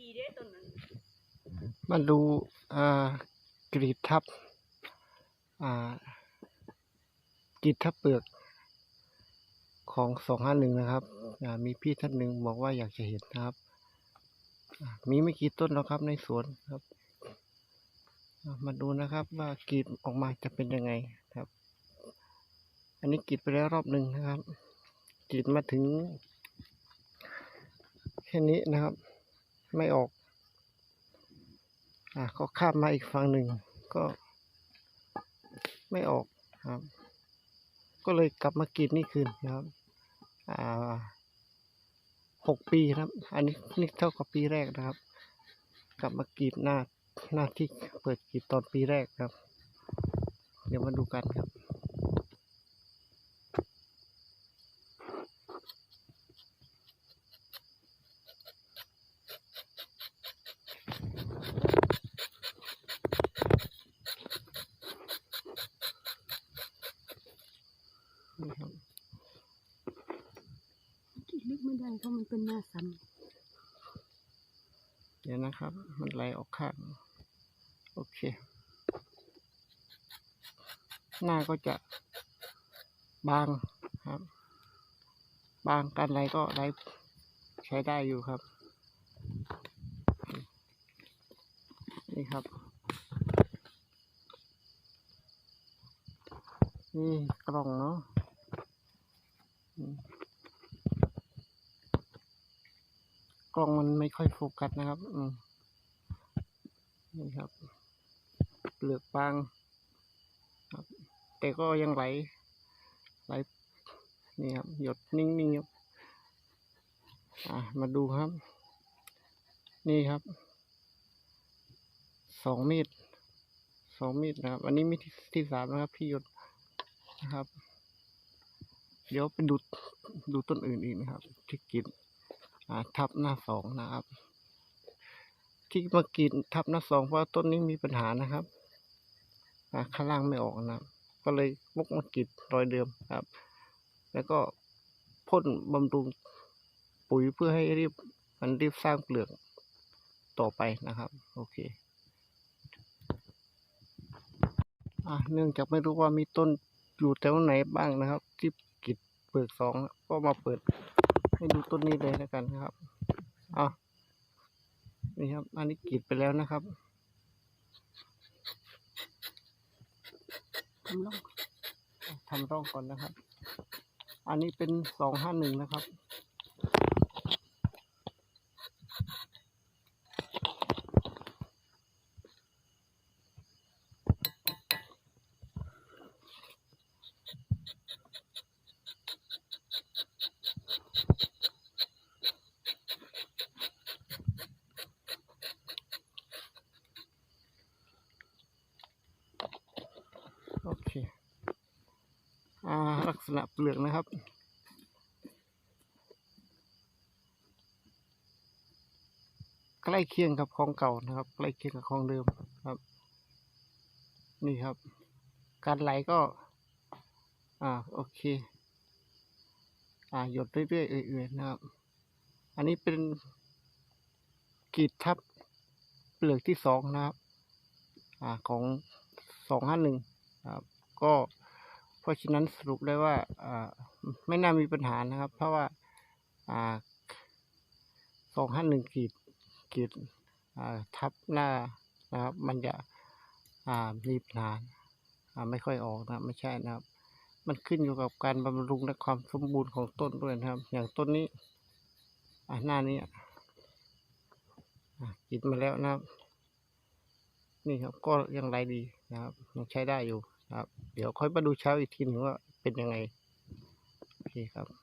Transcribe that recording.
ดีเด้ต้นนั้นมาดูอ่ากรีดทับ อ่ากรีดทับเปลือกของสองห้าหนึ่งนะครับมีพี่ท่านหนึ่งบอกว่าอยากจะเห็นนะครับ มีไม่กี่ต้นแล้วครับในสวนครับ มาดูนะครับว่ากรีดออกมาจะเป็นยังไงครับ อันนี้กรีดไปแล้วรอบหนึ่งนะครับกรีดมาถึงแค่นี้นะครับ ไม่ออก อะก็ข้ามมาอีกฝั่งหนึ่งก็ไม่ออกครับ ก็เลยกลับมากรีดนี่คืนนะครับ อ่าหกปีครับ อันนี้นี่เท่ากับปีแรกนะครับ กลับมากรีดหน้าหน้าที่เปิดกรีดตอนปีแรกครับ เดี๋ยวมาดูกันครับ นี่ครับ คิดลึกไม่ได้ เพราะมันเป็นหน้าซ้ำเดี๋ยวนะครับ มันไหลออกข้าง โอเค หน้าก็จะบางครับ บางการไหลก็ไหลใช้ได้อยู่ครับ นี่ครับ นี่กล่องเนาะอืม กล้องมันไม่ค่อยโฟกัสนะครับอืนี่ครับเปลือกบางครับ แต่ก็ยังไหลไหลนี่ครับ หยดนิ่งๆครับอะมาดูครับ นี่ครับสองมีดสองมีดนะครับ อันนี้มีดที่สามนะครับ พี่หยดนะครับ เดี๋ยวไปดูดูต้นอื่นอีกนะครับที่กิน ทับหน้าสองนะครับ ที่มากินทับหน้าสองเพราะต้นนี้มีปัญหานะครับข้างล่างไม่ออกนะครับ ก็เลยวกมากรีดรอยเดิมครับ แล้วก็พ่นบำรุงปุ๋ยเพื่อให้รีบมันรีบสร้างเปลือกต่อไปนะครับ โอเคอเนื่องจากไม่รู้ว่ามีต้นอยู่แถวไหนบ้างนะครับ ที่กรีดเปลือกสองก็มาเปิด ให้ดูต้นนี้เลยแล้วกันะครับอะนี่ครับ อันนี้กรีดไปแล้วนะครับทำร่องทำร่องก่อนนะครับ อันนี้เป็นสองห้าหนึ่งนะครับ ลักษณะเปลือกนะครับ ใกล้เคียงกับของเก่านะครับ ใกล้เคียงกับของเดิมครับ นี่ครับ การไหลก็ อ่าโอเค อ่าหยดเรื่อยๆเอื่อยๆนะครับ อันนี้เป็นกีดทับเปลือกที่สองนะครับ อ่าของสองห้าหนึ่งครับ ก็ เพราะฉะนั้นสรุปได้ว่าไม่น่ามีปัญหานะครับ เพราะว่าสองห้าหนึ่งขีดขีดทับหน้านะครับ มันจะอ่ามีปัญหาอ่าไม่ค่อยออกนะไม่ใช่นะครับ มันขึ้นอยู่กับการบำรุงและความสมบูรณ์ของต้นด้วยนะครับ อย่างต้นนี้หน้านี้อ่กินมาแล้วนะครับ นี่ครับก็ยังไรดีนะครับยังใช้ได้อยู่ ครับ เดี๋ยวค่อยมาดูเช้าอีกทีหนึ่งว่าเป็นยังไง โอเคครับ